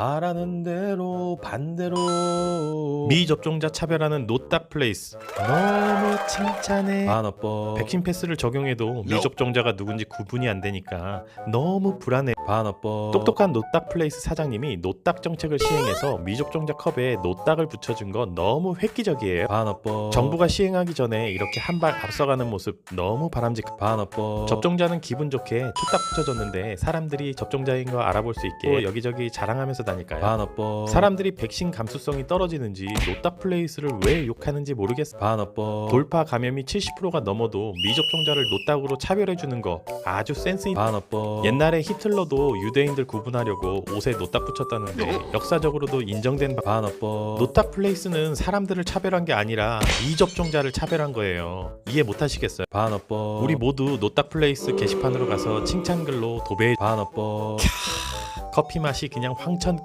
말하는 대로 반대로. 미접종자 차별하는 노딱 플레이스. 너무 칭찬해. 반어법. 백신 패스를 적용해도 미접종자가 누군지 구분이 안 되니까 너무 불안해. 반어법. 똑똑한 노딱 플레이스 사장님이 노딱 정책을 시행해서 미접종자 컵에 노딱을 붙여준 건 너무 획기적이에요. 반어법. 정부가 시행하기 전에 이렇게 한 발 앞서가는 모습 너무 바람직 반어법. 접종자는 기분 좋게 투딱 붙여줬는데 사람들이 접종자인 거 알아볼 수 있게 여기저기 자랑하면서 다닐까요? 반어법 사람들이 백신 감수성이 떨어지는지 노딱 플레이스를 왜 욕하는지 모르겠어. 반어법 돌파 감염이 70%가 넘어도 미접종자를 노딱으로 차별해 주는 거 아주 센스 있. 반어법 옛날에 히틀러도 유대인들 구분하려고 옷에 노딱 붙였다는데 역사적으로도 인정된 바... 반어법 노딱 플레이스는 사람들을 차별한 게 아니라 미접종자를 차별한 거예요. 이해 못 하시겠어요? 반어법 우리 모두 노딱 플레이스 게시판으로 가서 칭찬글로 도배 반어법 커피 맛이 그냥 황천